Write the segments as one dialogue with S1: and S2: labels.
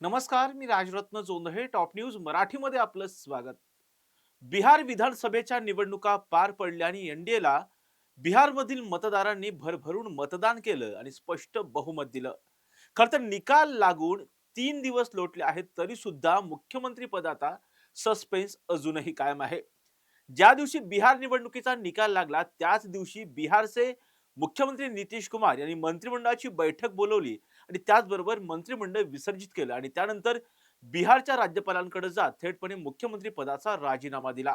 S1: नमस्कार मी Rajratna Jondhale top news मराठीमध्ये आपलं स्वागत. बिहार विधानसभेच्या निवडणुका पार पडल्याने एनडीएला बिहारमधील मतदारांनी भरभरून मतदान केलं आणि स्पष्ट बहुमत दिलं. खरं तर निकाल लागून तीन दिवस लोटले आहेत तरी सुद्धा मुख्यमंत्री पदाचा सस्पेन्स अजूनही कायम आहे. ज्या दिवशी बिहार निवडणुकीचा निकाल लागला त्याच दिवशी बिहारचे मुख्यमंत्री नितीश कुमार यांनी मंत्रिमंडळाची बैठक बोलवली. आणि त्याचबरोबर मंत्रिमंडळ विसर्जित केलं आणि त्यानंतर बिहारच्या राज्यपालांकडे जात थेटपणे मुख्यमंत्री पदाचा राजीनामा दिला.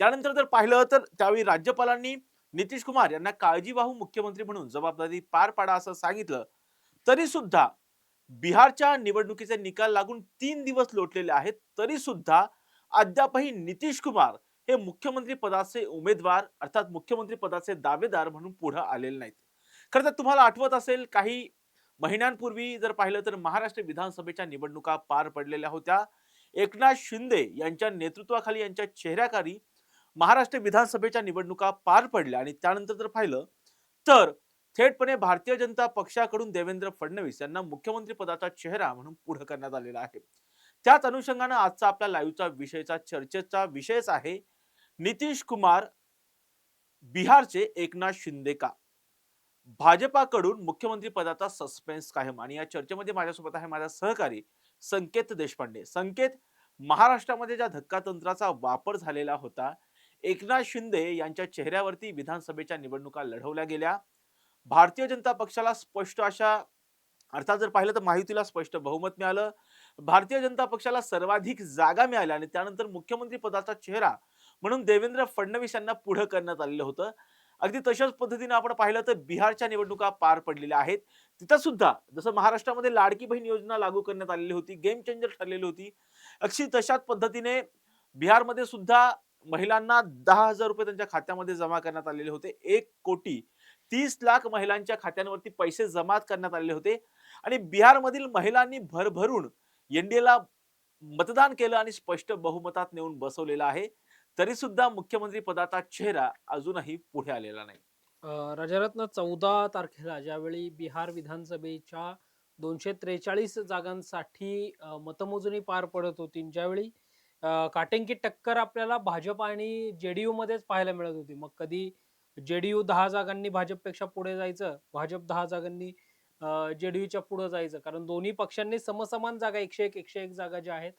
S1: त्यानंतर जर पाहिलं तर त्यावेळी राज्यपालांनी नितीश कुमार यांना काळजीवाहू मुख्यमंत्री म्हणून जबाबदारी पार पाडा असं सांगितलं. तरी सुद्धा बिहारच्या निवडणुकीचे निकाल लागून तीन दिवस लोटलेले आहेत. तरी सुद्धा अद्यापही नितीश कुमार हे मुख्यमंत्री पदाचे उमेदवार अर्थात मुख्यमंत्री पदाचे दावेदार म्हणून पुढे आलेले नाहीत. खरं तर तुम्हाला आठवत असेल काही महिन्यांपूर्वी जर पाहिलं तर महाराष्ट्र विधानसभेच्या निवडणुका पार पडलेल्या होत्या. एकनाथ शिंदे यांच्या नेतृत्वाखाली यांच्या चेहऱ्याखाली महाराष्ट्र विधानसभेच्या निवडणुका पार पडल्या आणि त्यानंतर जर पाहिलं तर थेटपणे भारतीय जनता पक्षाकडून देवेंद्र फडणवीस यांना मुख्यमंत्री पदाचा चेहरा म्हणून पुढे करण्यात आलेला आहे. त्याच अनुषंगानं आजचा आपल्या लाईव्हचा विषयचा चर्चेचा विषयच आहे नितीश कुमार बिहारचे एकनाथ शिंदे का भाजपाकडून मुख्यमंत्री पदाचा सस्पेन्स कायम. आणि या चर्चेमध्ये माझ्यासोबत आहे माझा सहकारी संकेत देशपांडे. संकेत महाराष्ट्रामध्ये ज्या धक्कातंत्राचा वापर झालेला होता एकनाथ शिंदे यांच्या चेहऱ्यावरती विधानसभेच्या निवडणुका लढवल्या गेल्या. भारतीय जनता पक्षाला स्पष्ट अशा अर्थात जर पाहिलं तर माहितीला स्पष्ट बहुमत मिळालं. भारतीय जनता पक्षाला सर्वाधिक जागा मिळाल्या आणि त्यानंतर मुख्यमंत्री पदाचा चेहरा म्हणून देवेंद्र फडणवीस यांना पुढं करण्यात आलेलं होतं. अगदी तशाच पद्धतीने आपण पाहिलं तर बिहारच्या निवडणुका पार पडलेल्या आहेत. तिथं सुद्धा जसं महाराष्ट्रामध्ये लाडकी बहीण योजना लागू करण्यात आलेली होती गेम चेंजर ठरलेली होती. अगदी तशाच पद्धतीने बिहारमध्ये सुद्धा महिलांना दहा हजार रुपये त्यांच्या खात्यामध्ये जमा करण्यात आलेले होते. एक कोटी तीस लाख महिलांच्या खात्यांवरती पैसे जमा करण्यात आलेले होते. आणि बिहारमधील महिलांनी भरभरून एनडीएला मतदान केलं आणि स्पष्ट बहुमतात नेऊन बसवलेलं आहे. तरी सुद्धा मुख्यमंत्री पदाचा चेहरा अजूनही पुढे आलेला नाही.
S2: राजारत्न चौदा तारखेला ज्यावेळी बिहार विधानसभेच्या दोनशे त्रेचाळीस जागांसाठी मतमोजणी पार पडत होती ज्यावेळी काटेंकी टक्कर आपल्याला भाजप आणि जेडीयू मध्येच पाहायला मिळत होती. मग कधी जेडीयू दहा जागांनी भाजपपेक्षा पुढे जायचं भाजप दहा जागांनी जेडीयूच्या पुढे जायचं कारण दोन्ही पक्षांनी समसमान जागा एकशे एक एकशे एक जागा ज्या आहेत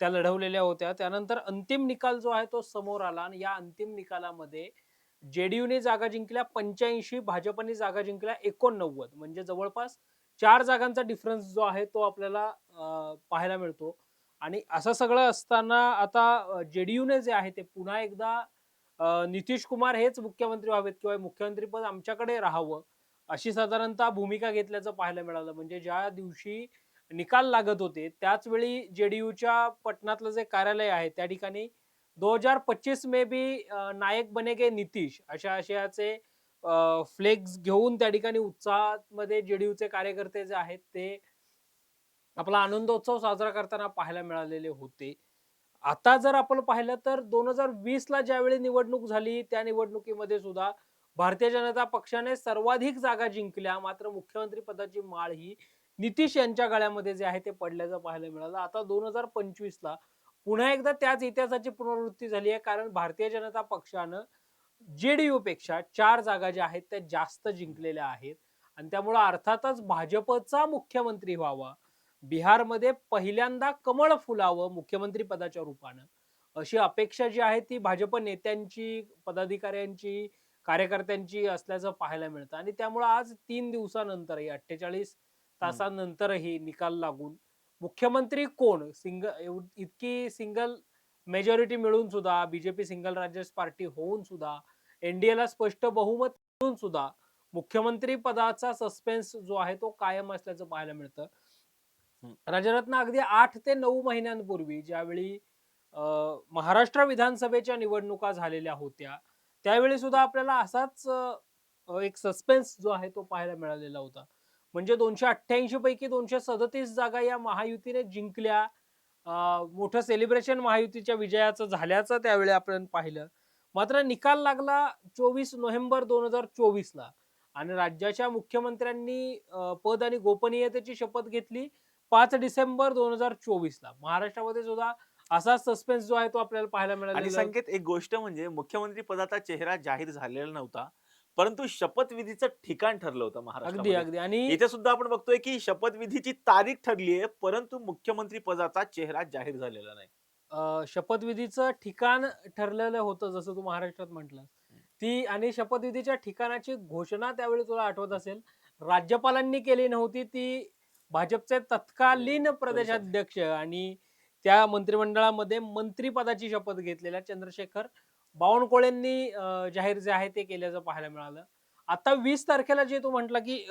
S2: त्या लढवलेल्या होत्या. त्यानंतर अंतिम निकाल जो आहे तो समोर आला आणि या अंतिम निकालामध्ये जेडीयूने जागा जिंकल्या पंच्याऐंशी भाजपने जागा जिंकल्या एकोणनव्वद. म्हणजे जवळपास चार जागांचा डिफरन्स जो आहे तो आपल्याला पाहायला मिळतो. आणि असं सगळं असताना आता जेडीयूने जे आहे ते पुन्हा एकदा नितीश कुमार हेच मुख्यमंत्री व्हावेत किंवा मुख्यमंत्रीपद आमच्याकडे राहावं अशी साधारणतः भूमिका घेतल्याचं पाहायला मिळालं. म्हणजे ज्या दिवशी निकाल लागत होते. त्याच वेळी जेडीयूच्या पटनातलं जे कार्यालय आहे त्या ठिकाणी दो हजार पच्चीस मे बी नायक बनेगे नितीश अशा आशयाचे फ्लेक्स घेऊन त्या ठिकाणी उत्साहामध्ये जेडीयूचे कार्यकर्ते जे आहेत ते आपला आनंदोत्सव साजरा करताना पाहायला मिळालेले होते. आता जर आपण पाहिलं तर दोन हजार वीस ला ज्यावेळी निवडणूक झाली त्या निवडणुकीमध्ये सुद्धा भारतीय जनता पक्षाने सर्वाधिक जागा जिंकल्या. मात्र मुख्यमंत्री पदाची माळ ही नितीश यांच्या गळ्यामध्ये जे आहे ते पडल्याचं पाहायला मिळालं. आता दोन हजार पंचवीसला पुन्हा एकदा त्याच इतिहासाची पुनरावृत्ती झाली आहे. कारण भारतीय जनता पक्षानं जेडीयू पेक्षा चार जागा ज्या आहेत त्या जास्त जिंकलेल्या आहेत. आणि त्यामुळं अर्थातच भाजपचा मुख्यमंत्री व्हावा बिहारमध्ये पहिल्यांदा कमळ फुलावं मुख्यमंत्री पदाच्या रूपानं अशी अपेक्षा जी आहे ती भाजप नेत्यांची पदाधिकाऱ्यांची कार्यकर्त्यांची असल्याचं पाहायला मिळतं. आणि त्यामुळे आज तीन दिवसानंतरही अठ्ठेचाळीस तासानंतरही निकाल लागून. मुख्यमंत्री कोण? सिंगल इतकी सिंगल मेजॉरिटी मिळून सुद्धा बीजेपी सिंगल राज्यस पार्टी होऊन सुद्धा एनडीएला स्पष्ट बहुमत मिळून सुद्धा मुख्यमंत्री पदाचा सस्पेन्स जो आहे तो कायम असल्याचं पाहायला मिळतं. राजरत्न अगदी आठ ते नऊ महिन्यांपूर्वी ज्यावेळी महाराष्ट्र विधानसभेच्या निवडणुका झालेल्या होत्या त्यावेळी सुद्धा आपल्याला असाच एक सस्पेन्स जो आहे तो पाहायला मिळालेला होता. म्हणजे दोनशे अठ्ठ्याऐंशी पैकी दोनशे सदतीस जागा या महायुतीने जिंकल्या. मोठं सेलिब्रेशन महायुतीच्या विजयाचं झाल्याचं त्यावेळी आपण पाहिलं. मात्र निकाल लागला चोवीस नोव्हेंबर दोन हजार चोवीस ला. आणि राज्याच्या मुख्यमंत्र्यांनी पद आणि गोपनीयतेची शपथ घेतली पाच डिसेंबर दोन हजार चोवीस ला. महाराष्ट्रामध्ये सुद्धा असा सस्पेन्स जो आहे तो आपल्याला पाहायला आहे.
S1: संकेत एक गोष्ट म्हणजे मुख्यमंत्री पदाचा चेहरा जाहीर झालेला नव्हता. परंतु शपथविधीचं ठिकाण ठरलं होतं
S2: अगदी
S1: महाराष्ट्रामध्ये.
S2: अगदी आणि
S1: इथे सुद्धा आपण बघतोय की शपथविधीची तारीख ठरली आहे परंतु मुख्यमंत्री पदाचा चेहरा जाहीर झालेला नाही.
S2: अ, शपथविधीचं ठिकाण ठरलेलं होतं जसं तू महाराष्ट्रात म्हटलं ती आणि शपथविधीच्या ठिकाणाची घोषणा त्यावेळी तुला आठवत असेल. राज्यपालांनी केली नव्हती ती भाजपचे तत्कालीन प्रदेशाध्यक्ष आणि त्या मंत्रिमंडळामध्ये मंत्रीपदाची शपथ घेतलेल्या चंद्रशेखर बावनकुळेंनी जाहीर जे आहे ते केल्याचं पाहायला मिळालं. आता वीस तारखेला जे तू म्हटलं की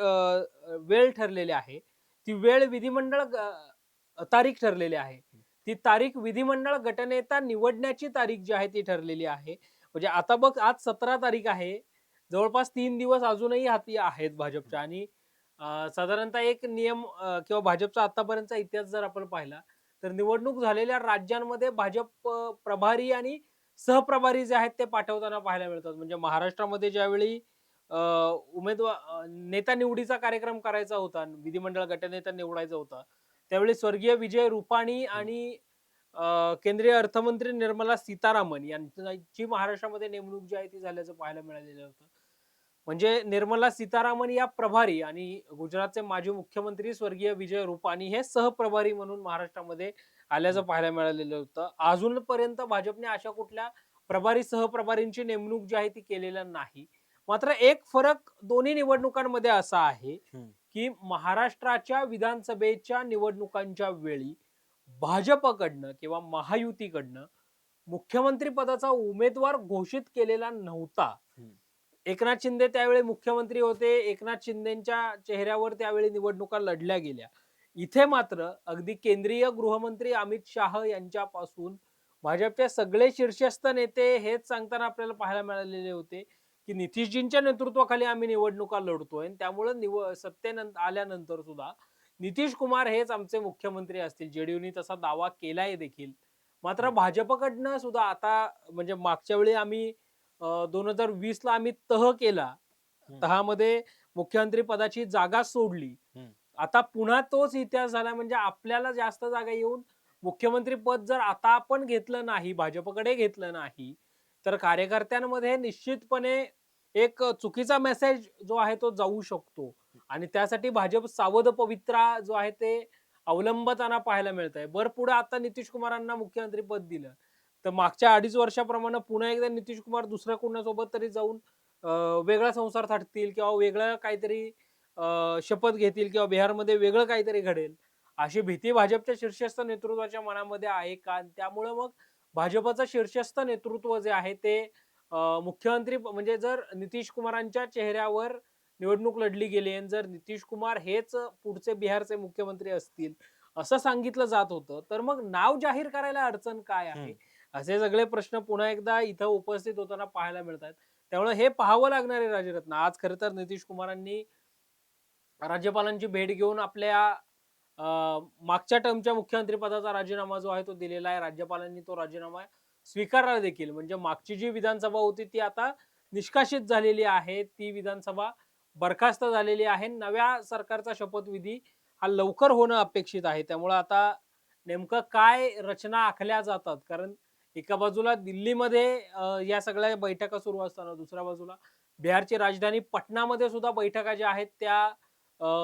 S2: वेळ ठरलेली आहे ती वेळ विधिमंडळ ग- तारीख ठरलेली आहे. ती तारीख विधिमंडळ गटनेता निवडण्याची तारीख जी आहे ती ठरलेली आहे. म्हणजे आता बघ आज सतरा तारीख आहे. जवळपास तीन दिवस अजूनही हाती आहेत भाजपच्या आणि साधारणतः एक नियम किंवा भाजपचा आतापर्यंतचा इतिहास जर आपण पाहिला तर निवडणूक झालेल्या राज्यांमध्ये भाजप प्रभारी आणि सहप्रभारी जे आहेत ते पाठवताना पाहायला मिळतात. म्हणजे महाराष्ट्रामध्ये ज्यावेळी उमेदवार नेता निवडीचा कार्यक्रम करायचा होता विधिमंडळ गटनेता निवडायचा होता त्यावेळी स्वर्गीय विजय रुपाणी आणि केंद्रीय अर्थमंत्री निर्मला सीतारामन यांची महाराष्ट्रामध्ये नेमणूक जी आहे ती झाल्याचं पाहायला मिळालेलं होतं. म्हणजे निर्मला सीतारामन या प्रभारी आणि गुजरातचे माजी मुख्यमंत्री स्वर्गीय विजय रुपाणी हे सहप्रभारी म्हणून महाराष्ट्रामध्ये आल्याचं पाहायला मिळालेलं होतं. अजूनपर्यंत भाजपने अशा कुठल्या प्रभारी सहप्रभारींची नेमणूक जी आहे ती केलेल्या नाही. मात्र एक फरक दोन्ही निवडणुकांमध्ये असा आहे. की महाराष्ट्राच्या विधानसभेच्या निवडणुकांच्या वेळी भाजपकडनं किंवा महायुतीकडनं मुख्यमंत्री पदाचा उमेदवार घोषित केलेला नव्हता. एकनाथ शिंदे त्यावेळी मुख्यमंत्री होते. एकनाथ शिंदेच्या चेहऱ्यावर त्यावेळी निवडणुका लढल्या गेल्या. इथे मात्र अगदी केंद्रीय गृहमंत्री अमित शाह यांच्यापासून भाजपचे सगळे शीर्षस्थ नेते हेच सांगताना आपल्याला पाहायला मिळालेले होते की नितीशजींच्या नेतृत्वाखाली आम्ही निवडणुका लढतोय आणि त्यामुळे निव सत्तेनंतर आल्यानंतर सुद्धा नितीश कुमार हेच आमचे मुख्यमंत्री असतील. जेडीयूने तसा दावा केलाय देखील. मात्र भाजपकडनं सुद्धा आता म्हणजे मागच्या वेळी आम्ही दोन हजार वीस ला आम्ही तह केला. तहामध्ये मुख्यमंत्री पदाची जागा सोडली. आता पुन्हा तोच इतिहास झाला म्हणजे आपल्याला जास्त जागा येऊन मुख्यमंत्री पद जर आता आपण घेतलं नाही भाजपकडे घेतलं नाही तर कार्यकर्त्यांमध्ये निश्चितपणे एक चुकीचा मेसेज जो आहे तो जाऊ शकतो. आणि त्यासाठी भाजप सावध पवित्रा जो आहे ते अवलंबताना पाहायला मिळत आहे बर पुढे आता नितीश कुमारांना मुख्यमंत्री पद दिलं. तर मागच्या अडीच वर्षाप्रमाणे पुन्हा एकदा नितीश कुमार दुसऱ्या कुणासोबत तरी जाऊन वेगळा संसार थाटतील किंवा वेगळं काहीतरी शपथ घेतील किंवा बिहारमध्ये वेगळं काहीतरी घडेल अशी भीती भाजपच्या शीर्षस्थ नेतृत्वाच्या मनामध्ये आहे का? त्यामुळं मग भाजपचं शीर्षस्थ नेतृत्व जे आहे ते मुख्यमंत्री म्हणजे जर नितीश कुमारांच्या चेहऱ्यावर निवडणूक लढली गेली आणि जर नितीश कुमार हेच पुढचे बिहारचे मुख्यमंत्री असतील असं सांगितलं जात होतं तर मग नाव जाहीर करायला अडचण काय आहे. असे सगळे प्रश्न पुन्हा एकदा इथं उपस्थित होताना पाहायला मिळतात. त्यामुळे हे पाहावं लागणार आहे राजरत्न. आज खरं तर नितीश कुमारांनी राज्यपालांची भेट घेऊन आपल्या मागच्या टर्मच्या मुख्यमंत्रीपदाचा राजीनामा जो आहे तो दिलेला आहे राज्यपालांनी तो राजीनामा स्वीकारला देखील. म्हणजे मागची जी विधानसभा होती ती आता निष्कासित झालेली आहे. ती विधानसभा बरखास्त झालेली आहे. नव्या सरकारचा शपथविधी हा लवकर होणं अपेक्षित आहे. त्यामुळं आता नेमकं काय रचना आखल्या जातात? कारण एका बाजूला दिल्लीमध्ये या सगळ्या बैठका सुरू असताना दुसऱ्या बाजूला बिहारची राजधानी पटनामध्ये सुद्धा बैठका ज्या आहेत त्या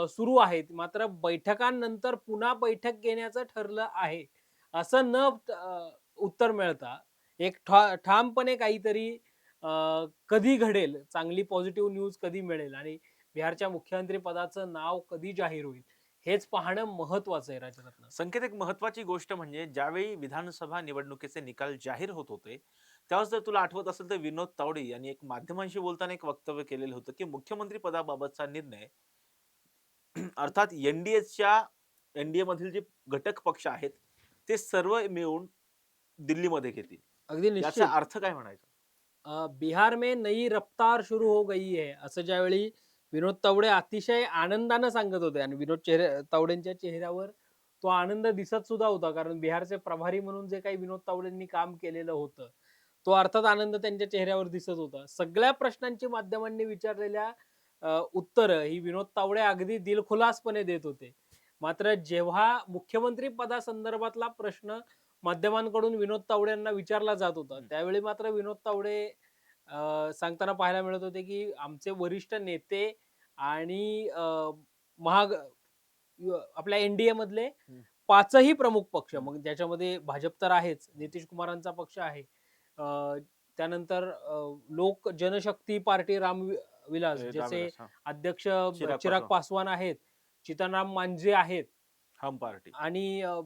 S2: सुरू आहेत. मात्र बैठकांनंतर पुन्हा बैठक घेण्याचं ठरलं आहे. असं न उत्तर मिळता एक ठा- ठामपणे काहीतरी कधी घडेल चांगली पॉझिटिव्ह न्यूज कधी मिळेल आणि बिहारच्या मुख्यमंत्री पदाचं नाव कधी जाहीर होईल हेच पाहणं महत्वाचं आहे राजरत्न
S1: संकेत एक महत्वाची गोष्ट म्हणजे ज्यावेळी विधानसभा निवडणुकीचे निकाल जाहीर होत होते त्यावेळेस जर तुला आठवत असेल तर विनोद तावडे यांनी एक माध्यमांशी बोलताना एक वक्तव्य केलेलं होतं की मुख्यमंत्री पदाबाबतचा निर्णय अर्थात एनडीएच्या एनडीए मधील जे घटक पक्ष आहेत ते सर्व मिळून दिल्लीमध्ये घेतील.
S2: अगदी निश्चित.
S1: याचा अर्थ काय म्हणायचा?
S2: अ, बिहार में नई रफ्तार शुरू हो गई है असं ज्यावेळी विनोद तावडे अतिशय आनंदानं सांगत होते आणि विनोद चेहरे तावडेंच्या चेहऱ्यावर तो आनंद दिसत सुद्धा होता कारण बिहारचे प्रभारी म्हणून जे काही विनोद तावडेंनी काम केलेलं होतं तो अर्थात आनंद त्यांच्या चेहऱ्यावर दिसत होता. सगळ्या प्रश्नांची माध्यमांनी विचारलेल्या उत्तर ही विनोद तावडे अगदी दिलखुलासपणे देत होते मात्र जेव्हा मुख्यमंत्री पदासंदर्भातला प्रश्न माध्यमांकडून विनोद तावडे यांना विचारला जात होता. त्यावेळी मात्र विनोद तावडे सांगताना पाहायला मिळत होते की आमचे वरिष्ठ नेते आणि महाग आपल्या एनडीए मधले. पाचही प्रमुख पक्ष मग ज्याच्यामध्ये भाजप तर आहेच नितीश कुमारांचा पक्ष आहे त्यानंतर लोक जनशक्ती पार्टी राम विलास
S1: हे हा.
S2: अध्यक्ष
S1: चिराग
S2: चिराग
S1: पासवान.
S2: पासवान आहेत चितनराम मांझे आहेत.
S1: हम पार्टी.
S2: आणि अ,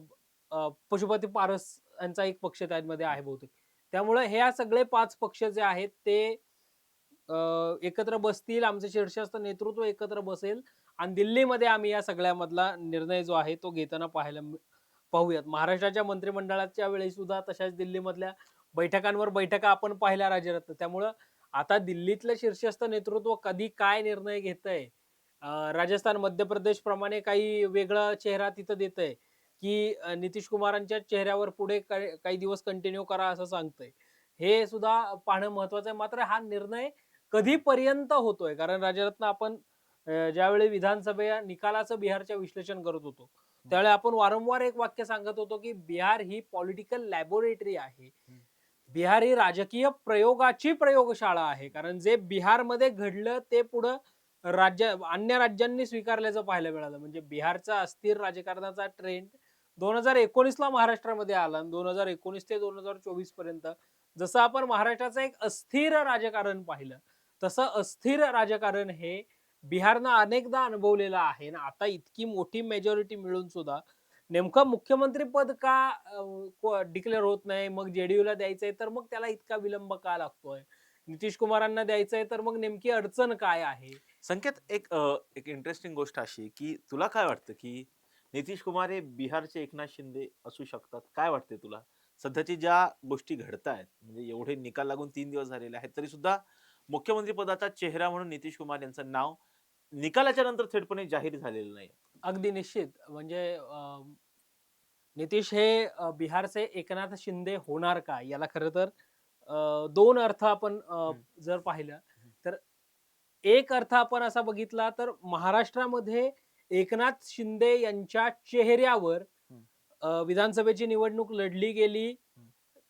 S2: अ, पशुपती पारस यांचा एक पक्ष त्यामध्ये आहे बहुतेक. त्यामुळे हे सगळे पाच पक्ष जे आहेत ते अ, एकत्र बसतील आमचे शीर्षस्थ नेतृत्व एकत्र बसेल आणि दिल्लीमध्ये आम्ही या सगळ्यामधला निर्णय जो आहे तो घेताना पाहायला मि- पाहूयात. महाराष्ट्राच्या मंत्रिमंडळाच्या वेळी सुद्धा तशाच दिल्लीमधल्या बैठकांवर बैठका आपण पाहिल्या राज्यरत्न. त्यामुळं आता दिल्लीतलं शीर्षस्थ नेतृत्व कधी काय निर्णय घेत आहे राजस्थान मध्य प्रदेश प्रमाणे काही वेगळा चेहरा तिथं देत आहे की नितीश कुमारांच्या चेहऱ्यावर पुढे काही दिवस कंटिन्यू करा असं सांगतंय. हे सुद्धा पाहणं महत्वाचं आहे. मात्र हा निर्णय कधीपर्यंत होतोय? कारण राजरत्न आपण ज्यावेळी विधानसभे निकालाचं बिहारच्या विश्लेषण करत होतो त्यावेळी आपण वारंवार एक वाक्य सांगत होतो की बिहार ही पॉलिटिकल लॅबोरेटरी आहे. बिहार ही राजकीय प्रयोगाची प्रयोगशाळा आहे. कारण जे बिहारमध्ये घडलं ते पुढं राज्य अन्य राज्यांनी स्वीकारल्याचं पाहायला मिळालं म्हणजे बिहारचा अस्थिर राजकारणाचा ट्रेंड दोन हजार एकोणीसला महाराष्ट्रामध्ये आला दोन हजार एकोणीस ते दोन हजार चोवीसपर्यंत जसं आपण महाराष्ट्राचं एक अस्थिर राजकारण पाहिलं तसं अस्थिर राजकारण हे बिहारनं अनेकदा अनुभवलेलं आहे. ना आता इतकी मोठी मेजॉरिटी मिळून सुद्धा नेमकं मुख्यमंत्री पद का डिक्लेअर होत नाही मग जेडीयूला द्यायचंय तर मग त्याला इतका विलंब का लागतोय? नितीश कुमारांना द्यायचंय तर मग नेमकी अडचण काय आहे?
S1: संकेत एक अ, एक इंटरेस्टिंग गोष्ट अशी की तुला काय वाटतं की नितीश कुमार हे बिहारचे एकनाथ शिंदे असू शकतात? काय वाटते तुला? सध्याची ज्या गोष्टी घडत आहेत म्हणजे एवढे निकाल लागून तीन दिवस झालेले आहेत तरी सुद्धा मुख्यमंत्री पदाचा चेहरा म्हणून नितीश कुमार यांचं नाव निकालाच्या नंतर थेटपणे जाहीर झालेलं नाही
S2: अगदी निश्चित. म्हणजे अं, नितीश हे अं, बिहारचे एकनाथ शिंदे होणार का? याला खरं तर अं, दोन अर्थ आपण अं, जर पाहिलं तर एक अर्थ आपण असा बघितला तर महाराष्ट्रामध्ये एकनाथ शिंदे यांच्या चेहऱ्यावर
S1: हम्म.
S2: अं, विधानसभेची निवडणूक लढली गेली.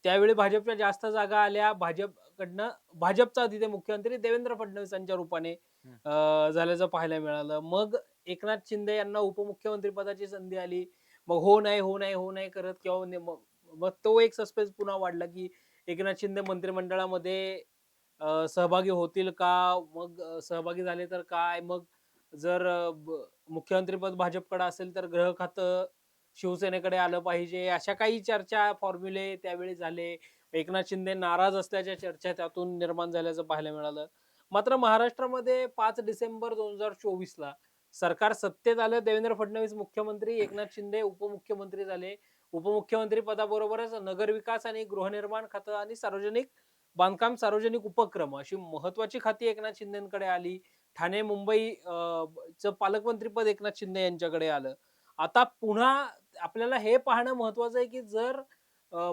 S2: त्यावेळी भाजपच्या जास्त जागा आल्या. भाजपकडनं भाजपचा तिथे मुख्यमंत्री देवेंद्र फडणवीसांच्या रूपाने अं, झाल्याचं पाहायला मिळालं. मग एकनाथ शिंदे यांना उपमुख्यमंत्रीपदाची संधी आली. मग हो नाही हो नाही हो नाही करत किंवा म्हणजे मग तो एक सस्पेन्स पुन्हा वाढला की एकनाथ शिंदे मंत्रिमंडळामध्ये सहभागी होतील का? मग सहभागी झाले तर काय? मग जर मुख्यमंत्रीपद भाजपकडे असेल तर ग्रह खातं शिवसेनेकडे आलं पाहिजे. अशा काही चर्चा फॉर्म्युले त्यावेळी झाले. एकनाथ शिंदे नाराज असल्याच्या चर्चा त्यातून निर्माण झाल्याचं पाहायला मिळालं. मात्र महाराष्ट्रामध्ये पाच डिसेंबर दोन हजार चोवीसला सरकार सत्तेत आलं देवेंद्र फडणवीस मुख्यमंत्री एकनाथ शिंदे उपमुख्यमंत्री झाले. उपमुख्यमंत्री पदाबरोबरच नगरविकास आणि गृहनिर्माण खातं आणि सार्वजनिक बांधकाम सार्वजनिक उपक्रम अशी महत्वाची खाती एकनाथ शिंदेकडे आली. ठाणे मुंबई चं पालकमंत्रीपद एकनाथ शिंदे यांच्याकडे आलं. आता पुन्हा आपल्याला हे पाहणं महत्वाचं आहे की जर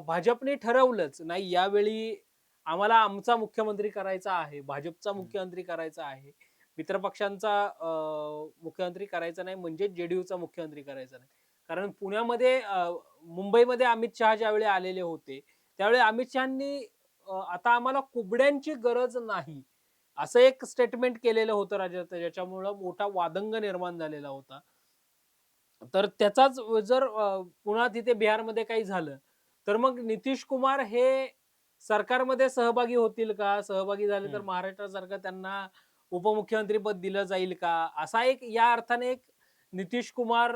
S2: भाजपने ठरवलंच नाही यावेळी आम्हाला आमचा मुख्यमंत्री करायचा आहे भाजपचा मुख्यमंत्री करायचा आहे मित्रपक्षांचा अं, मुख्यमंत्री करायचा नाही म्हणजे जेडीयूचा मुख्यमंत्री करायचा नाही. कारण पुण्यामध्ये मुंबईमध्ये अमित शहा ज्यावेळी आलेले होते त्यावेळी अमित शहानी आता आम्हाला कुबड्यांची गरज नाही असं एक स्टेटमेंट केलेलं होतं राज्यात ज्याच्यामुळं मोठा वादंग निर्माण झालेला होता. तर त्याचाच जर पुन्हा तिथे बिहारमध्ये काही झालं तर मग नितीश कुमार हे सरकारमध्ये सहभागी होतील का? सहभागी झाले तर. महाराष्ट्रासारखं त्यांना उपमुख्यमंत्रीपद दिलं जाईल का? असा एक या अर्थाने एक नितीश कुमार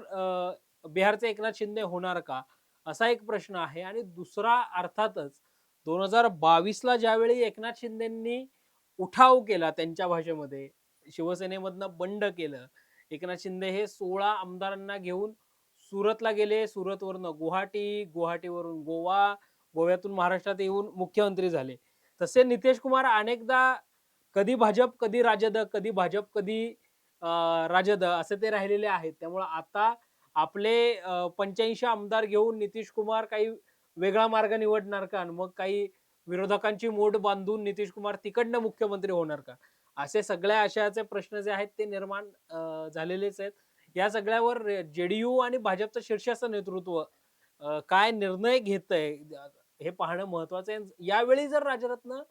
S2: बिहारचे एकनाथ शिंदे होणार का? असा एक प्रश्न आहे. आणि दुसरा अर्थातच दोन हजार बावीसला ज्यावेळी एकनाथ शिंदेंनी उठाव केला त्यांच्या भाषेमध्ये शिवसेनेमधनं बंड केलं एकनाथ शिंदे हे सोळा आमदारांना घेऊन सुरतला गेले. सुरतवरनं गुवाहाटी गुवाहाटीवरून गोवा गोव्यातून महाराष्ट्रात येऊन मुख्यमंत्री झाले. तसे नितेश कुमार अनेकदा कधी भाजप कधी राजद कधी भाजप कधी राजद असे ते राहिलेले आहेत. त्यामुळे आता आपले पंच्याऐंशी आमदार घेऊन नितीश कुमार काही वेगळा मार्ग निवडणार का? आणि मग काही विरोधकांची मोड बांधून नितीश कुमार तिकडनं मुख्यमंत्री होणार का? असे सगळ्या आशयाचे प्रश्न जे आहेत ते निर्माण झालेलेच आहेत. या सगळ्यावर जेडीयू आणि भाजपचं शीर्षस्थ नेतृत्व काय निर्णय घेत आहे हे पाहणं महत्वाचं आहे. यावेळी जर राजरत्न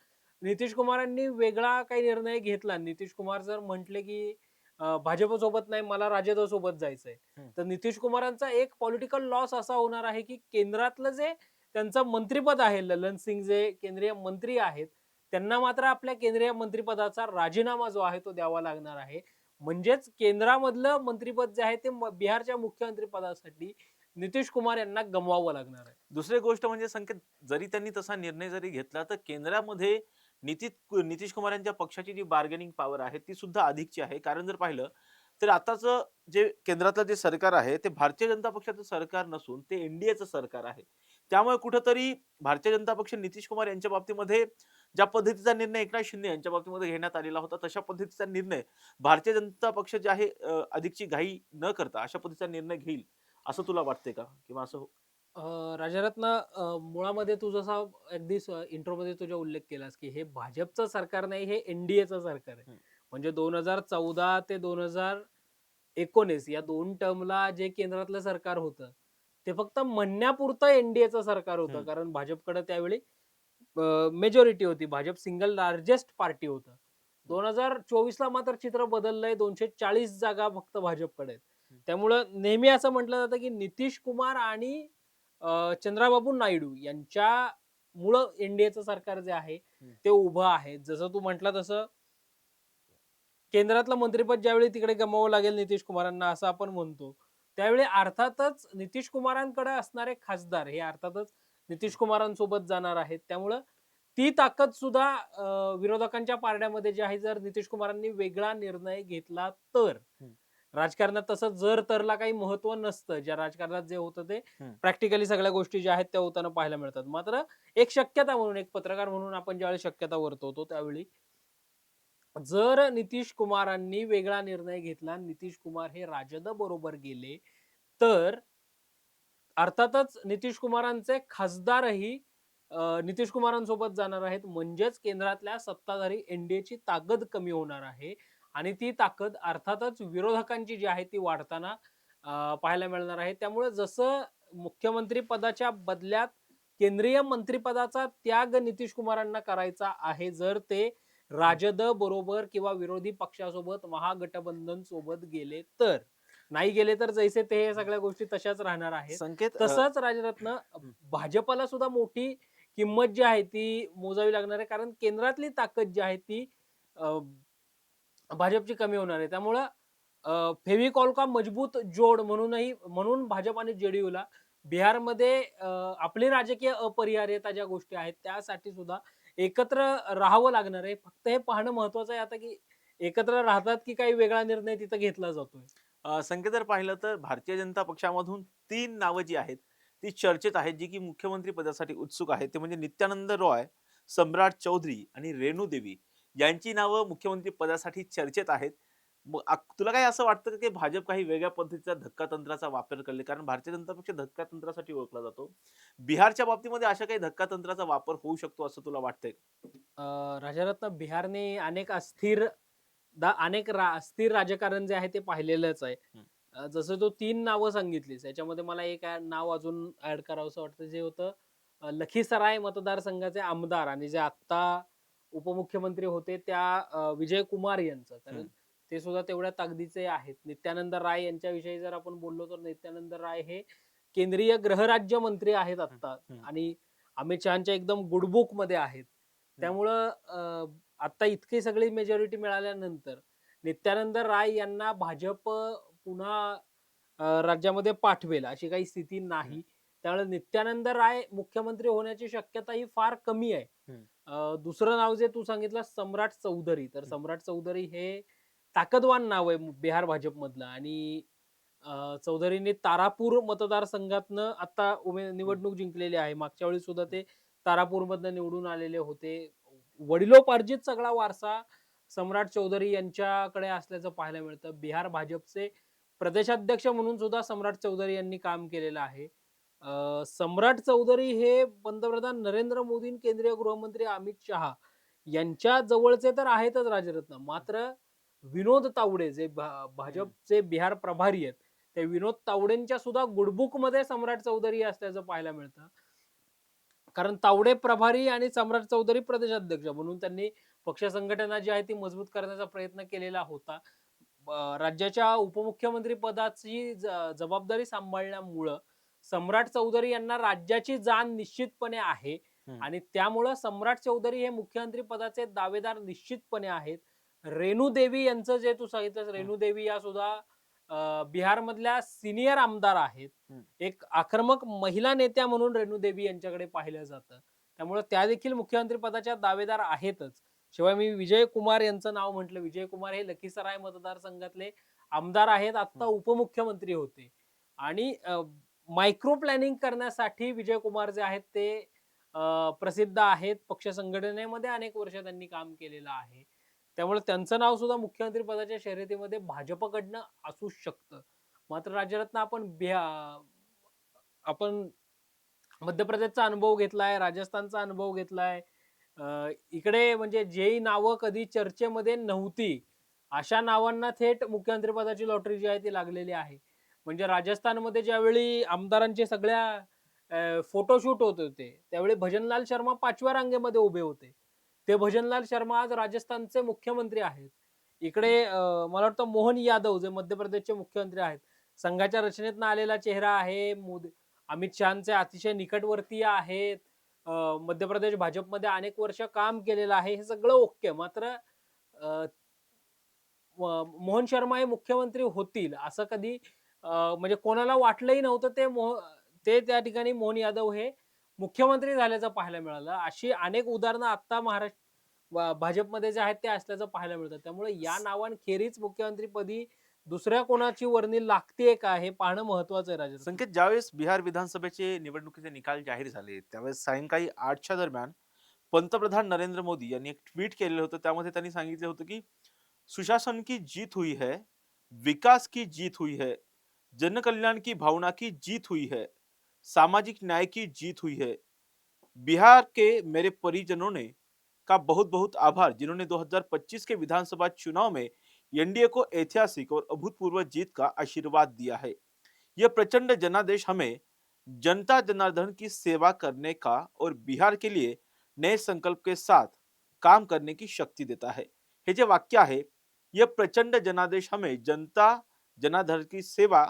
S2: नितीश कुमारांनी वेगळा काही निर्णय घेतला. नितीश कुमार जर म्हटले की भाजपसोबत नाही मला राजदसोबत जायचंय. तर नितीश कुमारांचा एक पॉलिटिकल लॉस असा होणार आहे की केंद्रातलं जे त्यांचं मंत्रिपद आहे ललन सिंग जे केंद्रीय मंत्री आहेत त्यांना मात्र आपल्या केंद्रीय मंत्रिपदाचा राजीनामा जो आहे तो द्यावा लागणार आहे. म्हणजेच केंद्रामधलं मंत्रिपद जे आहे ते बिहारच्या मुख्यमंत्री पदासाठी नितीश कुमार यांना गमवावं लागणार आहे.
S1: दुसरी गोष्ट म्हणजे संकेत जरी त्यांनी तसा निर्णय जरी घेतला तर केंद्रामध्ये नितीश नितीश कुमार यांच्या पक्षाची जी बार्गेनिंग पॉवर आहे ती सुद्धा अधिकची आहे. कारण जर पाहिलं तर आताचं जे केंद्रातलं जे सरकार आहे ते भारतीय जनता पक्षाचं सरकार नसून ते एनडीएचं सरकार आहे. त्यामुळे कुठंतरी भारतीय जनता पक्ष नितीश कुमार यांच्या बाबतीमध्ये ज्या पद्धतीचा निर्णय एकनाथ शिंदे यांच्या बाबतीमध्ये घेण्यात आलेला होता तशा पद्धतीचा निर्णय भारतीय जनता पक्ष जे आहे अधिकची घाई न करता अशा पद्धतीचा निर्णय घेईल असं तुला वाटतंय का? किंवा असं हो-
S2: अं, राजारत्न अं, मुळामध्ये तू जसा अगदी इंट्रोमध्ये तुझा उल्लेख केलास की हे भाजपचं सरकार नाही हे एनडीएचं सरकार आहे. म्हणजे दोन हजार चौदा ते दोन हजार एकोणीस या दोन टर्मला जे केंद्रातलं सरकार होतं ते फक्त म्हणण्यापुरतं एनडीएचं सरकार होतं. कारण भाजपकडे त्यावेळी मेजॉरिटी होती. भाजप सिंगल लार्जेस्ट पार्टी होतं. दोन हजार चोवीस ला मात्र चित्र बदललंय. दोनशे चाळीस जागा फक्त भाजपकडे आहेत. त्यामुळं नेहमी असं म्हटलं जातं की नितीश कुमार आणि चंद्राबाबू नायडू यांच्यामुळं एनडीएचं सरकार जे आहे. ते उभं आहे जसं तू म्हटलं तसं केंद्रातलं मंत्रिपद ज्यावेळी तिकडे गमावं लागेल नितीश कुमारांना असं आपण म्हणतो त्यावेळी अर्थातच नितीश कुमारांकडे असणारे खासदार हे अर्थातच नितीश कुमारांसोबत जाणार आहेत त्यामुळं ती ताकद सुद्धा विरोधकांच्या पारड्यामध्ये जी आहे जर नितीश कुमारांनी वेगळा निर्णय घेतला तर. राजकारणात तसं जर तरला काही महत्त्व नसतं ज्या राजकारणात जे होतं ते. प्रॅक्टिकली सगळ्या गोष्टी ज्या आहेत त्या होताना पाहायला मिळतात. मात्र एक शक्यता म्हणून एक पत्रकार म्हणून आपण ज्यावेळी शक्यता वर्तवतो त्यावेळी जर नितीश कुमारांनी वेगळा निर्णय घेतला नितीश कुमार हे राजद बरोबर गेले तर अर्थातच नितीश कुमारांचे खासदारही नितीश कुमारांसोबत जाणार आहेत. म्हणजेच केंद्रातल्या सत्ताधारी एनडीएची ताकद कमी होणार आहे. आणि ती ताकद अर्थातच विरोधकांची जी आहे ती वाढताना पाहायला मिळणार आहे. त्यामुळे जसं मुख्यमंत्री पदाच्या बदल्यात केंद्रीय मंत्रिपदाचा त्याग नितीश कुमारांना करायचा आहे जर ते राजद बरोबर किंवा विरोधी पक्षासोबत महागठबंधन सोबत गेले तर. नाही गेले तर जैसे ते हे सगळ्या गोष्टी तशाच राहणार आहेत.
S1: संकेत
S2: तसंच राजरत्न भाजपला सुद्धा मोठी किंमत जी आहे ती मोजावी लागणार आहे. कारण केंद्रातली ताकद जी आहे ती अं, भाजपची कमी होणार आहे. त्यामुळं फेविकॉल का मजबूत जोड म्हणूनही म्हणून भाजप आणि जेडीयूला बिहारमध्ये आपले राजकीय अपरिहार्यता ज्या गोष्टी आहेत त्यासाठी सुद्धा एकत्र राहावं लागणार आहे. फक्त हे पाहणं महत्वाचं आहे आता की एकत्र राहतात की काही वेगळा निर्णय तिथं घेतला जातोय?
S1: अ, संकेत जर पाहिलं तर भारतीय जनता पक्षामधून तीन नावं जी आहेत ती चर्चेत आहेत जी की मुख्यमंत्री पदासाठी उत्सुक आहेत. ते म्हणजे नित्यानंद रॉय सम्राट चौधरी आणि रेणू देवी. यांची नावं मुख्यमंत्री पदासाठी चर्चेत आहेत. मग तुला काय असं वाटतं का की भाजप काही वेगळ्या पद्धतीचा धक्का तंत्राचा वापर करले? कारण भारतीय जनता पक्ष धक्का तंत्रासाठी ओळखला जातो. बिहारच्या बाबतीमध्ये अशा काही धक्का तंत्राचा वापर होऊ शकतो असं तुला वाटतंय?
S2: राजारत्न बिहारने अनेक अस्थिर अनेक रा- अस्थिर राजकारण जे आहे ते पाहिलेलंच आहे. जसं तू तीन नावं सांगितलीस याच्यामध्ये मला एक नाव अजून ऍड करावंसं वाटतं जे होतं लखीसराय मतदारसंघाचे आमदार आणि जे आत्ता उपमुख्यमंत्री होते त्या विजय कुमार यांचं. कारण. ते सुद्धा तेवढ्या ताकदीचे आहेत. नित्यानंद राय यांच्याविषयी जर आपण बोललो तर नित्यानंद राय हे केंद्रीय गृहराज्य मंत्री आहेत आता. आणि अमित शहाच्या एकदम गुडबुकमध्ये आहेत त्यामुळं आता इतकी सगळी मेजॉरिटी मिळाल्यानंतर नित्यानंद राय यांना भाजप पुन्हा राज्यामध्ये पाठवेल अशी काही स्थिती नाही. त्यामुळे नित्यानंद राय मुख्यमंत्री होण्याची शक्यता ही फार कमी आहे. अं, दुसरं नाव जे तू सांगितलं सम्राट चौधरी. तर. सम्राट चौधरी हे ताकदवान नाव आहे बिहार भाजपमधलं आणि अं, चौधरींनी तारापूर मतदारसंघातनं आता उमे निवडणूक जिंकलेली आहे. मागच्या वेळी सुद्धा ते तारापूरमधनं निवडून आलेले होते. वडिलोपार्जित सगळा वारसा सम्राट चौधरी यांच्याकडे असल्याचं पाहायला मिळतं. बिहार भाजपचे प्रदेशाध्यक्ष म्हणून सुद्धा सम्राट चौधरी यांनी काम केलेलं आहे. अं, सम्राट चौधरी हे पंतप्रधान नरेंद्र मोदी केंद्रीय गृहमंत्री अमित शहा यांच्या जवळचे तर आहेतच राजरत्न. मात्र विनोद तावडे जे भा- भाजपचे बिहार प्रभारी आहेत त्या विनोद तावडेंच्या सुद्धा गुडबुकमध्ये सम्राट चौधरी असल्याचं पाहायला मिळतं. कारण तावडे प्रभारी आणि सम्राट चौधरी प्रदेशाध्यक्ष म्हणून त्यांनी पक्ष संघटना जी आहे ती मजबूत करण्याचा प्रयत्न केलेला होता. ब- राज्याच्या उपमुख्यमंत्री पदाची ज- जबाबदारी सांभाळण्यामुळं सम्राट चौधरी यांना राज्याची जाण निश्चितपणे आहे. आणि त्यामुळं सम्राट चौधरी हे मुख्यमंत्री पदाचे दावेदार निश्चितपणे आहेत. रेणू देवी यांचं जे तू सांगितलं रेणू देवी या सुद्धा बिहारमधल्या सिनियर आमदार आहेत. एक आक्रमक महिला नेत्या म्हणून रेणू देवी यांच्याकडे पाहिलं जातं. त्यामुळे त्या देखील मुख्यमंत्री पदाच्या दावेदार आहेतच. शिवाय मी विजय कुमार यांचं नाव म्हटलं. विजय कुमार हे लखीसराय मतदारसंघातले आमदार आहेत. आता. उपमुख्यमंत्री होते. आणि मायक्रो प्लॅनिंग करण्यासाठी विजय कुमार जे आहेत ते प्रसिद्ध आहेत. पक्ष संघटनेमध्ये अनेक वर्ष त्यांनी काम केलेलं आहे. त्यामुळे त्यांचं नाव सुद्धा मुख्यमंत्री पदाच्या शर्यतीमध्ये भाजपकडनं असू शकतं. मात्र राज्यरत्न आपण बिहा- आपण मध्य प्रदेशचा अनुभव घेतलाय राजस्थानचा अनुभव घेतलाय. इकडे म्हणजे जेही नावं कधी चर्चेमध्ये नव्हती अशा नावांना थेट मुख्यमंत्री पदाची लॉटरी जी आहे ती लागलेली आहे. म्हणजे राजस्थानमध्ये ज्यावेळी आमदारांचे सगळ्या फोटोशूट होत होते त्यावेळी भजनलाल शर्मा पाचव्या रांगेमध्ये उभे होते. ते भजनलाल शर्मा आज राजस्थानचे मुख्यमंत्री आहेत. इकडे मला वाटतं मोहन यादव जे मध्य प्रदेशचे मुख्यमंत्री आहेत संघाच्या रचनेत आलेला चेहरा आहे मोदी अमित शहाचे अतिशय निकटवर्तीय आहेत मध्य प्रदेश भाजपमध्ये अनेक वर्ष काम केलेलं आहे हे सगळं ओके. मात्र मोहन शर्मा हे मुख्यमंत्री होतील असं कधी म्हणजे कोणाला वाटलंही नव्हतं ते मोह ते त्या ठिकाणी मोहन यादव हे मुख्यमंत्री झाल्याचं पाहायला मिळालं. अशी अनेक उदाहरणं आता महाराष्ट्र भाजपमध्ये जे आहेत ते असल्याचं पाहायला मिळतं. त्यामुळे या नावांखेरीज मुख्यमंत्रीपदी दुसऱ्या कोणाची वर्णी लागते का हे पाहणं महत्वाचं आहे राजा
S1: संकेत ज्यावेळेस बिहार विधानसभेचे निवडणुकीचे निकाल जाहीर झाले त्यावेळेस सायंकाळी आठच्या दरम्यान पंतप्रधान नरेंद्र मोदी यांनी एक ट्विट केलेलं होतं. त्यामध्ये त्यांनी सांगितलं होतं की सुशासन की जीत हुई है विकास की जीत हुई है जनकल्याण की भावना की जीत हुई है, सामाजिक न्याय की जीत हुई है। बिहार के मेरे परिजनों ने का बहुत बहुत आभार, जिन्होंने 2025 के विधानसभा चुनाव में एनडीए को ऐतिहासिक और अभूतपूर्व जीत का आशीर्वाद दिया है। यह प्रचंड जनादेश हमें जनता जनार्दन की सेवा करने का और बिहार के लिए नए संकल्प के साथ काम करने की शक्ति देता है। हे जे वाक्य आहे यह प्रचंड जनादेश हमें जनता जनार्दन की सेवा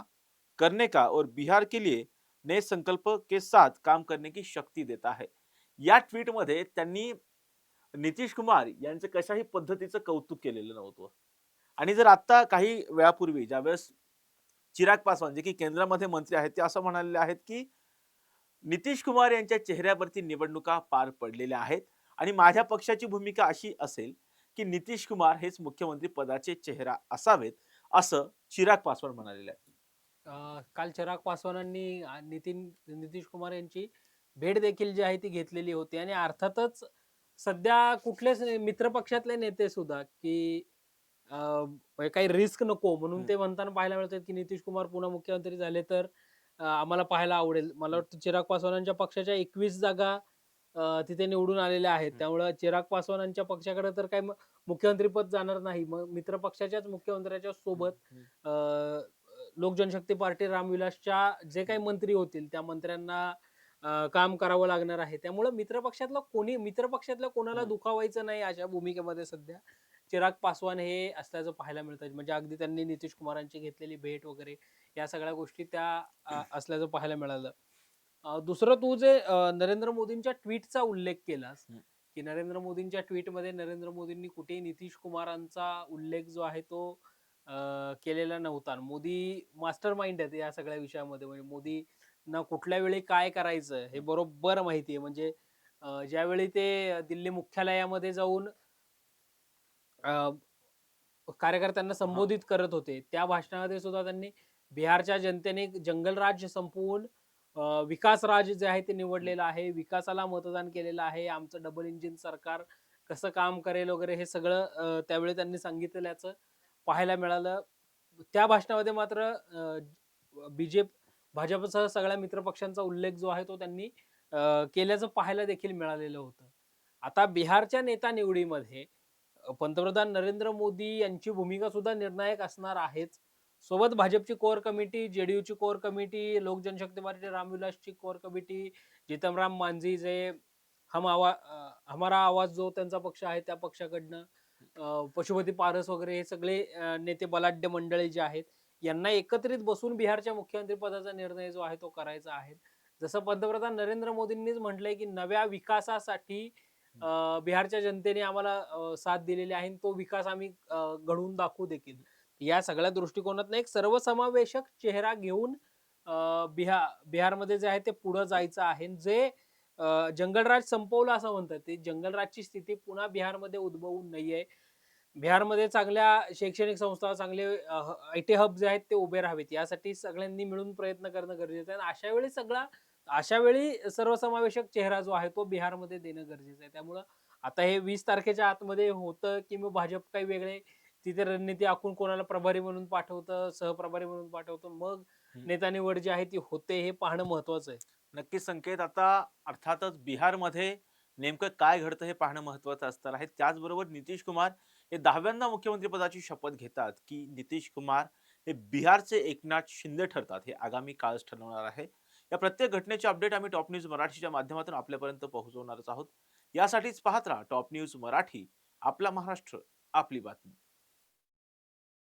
S1: करने का और बिहार के लिए नए संकल्प के साथ काम करने की शक्ती देता है. या ट्विटमध्ये त्यांनी नितीश कुमार यांचं कशाही पद्धतीचं कौतुक केलेलं नव्हतं. आणि जर आत्ता काही वेळापूर्वी ज्यावेळेस चिराग पासवान जे की केंद्रामध्ये मंत्री आहेत ते असं म्हणालेले आहेत की नितीश कुमार यांच्या चेहऱ्यावरती निवडणुका पार पडलेल्या आहेत आणि माझ्या पक्षाची भूमिका अशी असेल की नितीश कुमार हेच मुख्यमंत्री पदाचे चेहरा असावेत असं चिराग पासवान म्हणालेले आहे
S2: अं, काल चिराग पासवानांनी अं, नितीन नितीश कुमार यांची भेट देखील जी आहे ती घेतलेली होती. आणि अर्थातच सध्या कुठलेच मित्र पक्षातले नेते सुद्धा की अं, म्हणजे काही रिस्क नको. म्हणून
S1: हम्म.
S2: ते म्हणताना पाहायला मिळतात की नितीश कुमार पुन्हा मुख्यमंत्री झाले तर अं, आम्हाला पाहायला आवडेल. मला वाटतं चिराग पासवानांच्या पक्षाच्या एकवीस जागा अं, तिथे निवडून आलेल्या आहेत.
S1: हम्म.
S2: त्यामुळे चिराग पासवानांच्या पक्षाकडे तर काही म- मुख्यमंत्रीपद जाणार नाही. मग मित्र पक्षाच्याच मुख्यमंत्र्याच्या सोबत अं, लोक जनशक्ती पार्टी रामविलासच्या जे काही मंत्री होतील त्या मंत्र्यांना अं, काम करावं लागणार आहे त्यामुळे मित्र पक्षातलं कोणी मित्र पक्षातल्या कोणाला
S1: हम्म.
S2: दुखावायचं नाही अशा भूमिकेमध्ये सध्या चिराग पासवान हे असल्याचं पाहायला मिळतं म्हणजे अगदी त्यांनी नितीश कुमारांची घेतलेली भेट वगैरे या सगळ्या गोष्टी त्या अं, असल्याचं पाहायला मिळालं अं, दुसरं तू जे अं, नरेंद्र मोदींच्या ट्विटचा उल्लेख केलास
S1: हम्म.
S2: की नरेंद्र मोदींच्या ट्विटमध्ये नरेंद्र मोदींनी कुठेही नितीश कुमारांचा उल्लेख जो आहे तो अं, केलेला नव्हता मोदी मास्टर माइंड आहेत या सगळ्या विषयामध्ये. म्हणजे मोदी ना कुठल्या वेळी काय करायचं हे बरोबर माहिती आहे. म्हणजे अं, ज्यावेळी ते दिल्ली मुख्यालयामध्ये जाऊन अं, कार्यकर्त्यांना संबोधित करत होते त्या भाषणामध्ये सुद्धा त्यांनी बिहारच्या जनतेने जंगलराज संपवून अं, विकासराज जे आहे ते निवडलेलं आहे. विकासाला मतदान केलेलं आहे. आमचं डबल इंजिन सरकार कसं काम करेल वगैरे हे सगळं अं, त्यावेळी त्यांनी सांगितलेल्याचं. पाहायला मिळालं. त्या भाषणामध्ये मात्र बीजेप भाजपसह सगळ्या मित्रपक्षांचा उल्लेख जो आहे तो त्यांनी केल्याचं पाहायला देखील मिळालेलं होतं. आता बिहारच्या नेता निवडीमध्ये पंतप्रधान नरेंद्र मोदी यांची भूमिका सुद्धा निर्णायक असणार आहेच. सोबत भाजपची core committee जेडीयूची core committee Lok Janshakti party रामविलासची core committee जितमराम Manjhi जे हम आवा हमारा आवाज जो त्यांचा पक्ष आहे त्या पक्षाकडनं पशुपती पारस वगैरे हे सगळे नेते बलाढ्य मंडळी जे आहेत यांना एकत्रित बसून बिहारच्या मुख्यमंत्री पदाचा निर्णय जो आहे तो करायचा आहे. जसं पंतप्रधान नरेंद्र मोदींनीच म्हटलंय की नव्या विकासासाठी बिहारच्या जनतेने आम्हाला साथ दिलेली आहे आणि तो विकास आम्ही घडवून दाखवू देखील. या सगळ्या दृष्टिकोनातून एक सर्वसमावेशक चेहरा घेऊन बिहार बिहारमध्ये जे आहे ते पुढं जायचं आहे. जे जंगलराज संपवलं असं म्हणतात ते. जंगलराजची स्थिती पुन्हा बिहारमध्ये उद्भवू नये बिहारमध्ये चांगल्या शैक्षणिक संस्था चांगले आय टी हब जे आहेत ते उभे राहावेत. यासाठी सगळ्यांनी मिळून प्रयत्न करणं गरजेचं आहे. आणि अशा वेळी सगळा अशा वेळी सर्वसमावेशक चेहरा जो आहे तो बिहारमध्ये देणं गरजेचं आहे. त्यामुळं आता हे वीस तारखेच्या आतमध्ये होतं की मग भाजप काही वेगळे तिथे रणनीती आखून कोणाला प्रभारी म्हणून पाठवतं सहप्रभारी म्हणून पाठवतं मग. नेता निवड जी आहे ती होते हे पाहणं महत्वाचं आहे.
S1: नक्की संकेत. आता अर्थातच बिहारमध्ये नेमकं काय घडतं हे पाहणं महत्वाचं असणार आहे. त्याचबरोबर नितीश कुमार हे दहाव्यांदा मुख्यमंत्रीपदाची शपथ घेतात की नितीश कुमार हे बिहारचे एकनाथ शिंदे ठरतात हे आगामी काळच ठरवणार आहे. या प्रत्येक घटनेचे अपडेट आम्ही टॉप न्यूज मराठीच्या माध्यमातून आपल्यापर्यंत पोहोचवणारच आहोत. यासाठीच पाहत राहा टॉप न्यूज मराठी. आपला महाराष्ट्र आपली बातमी.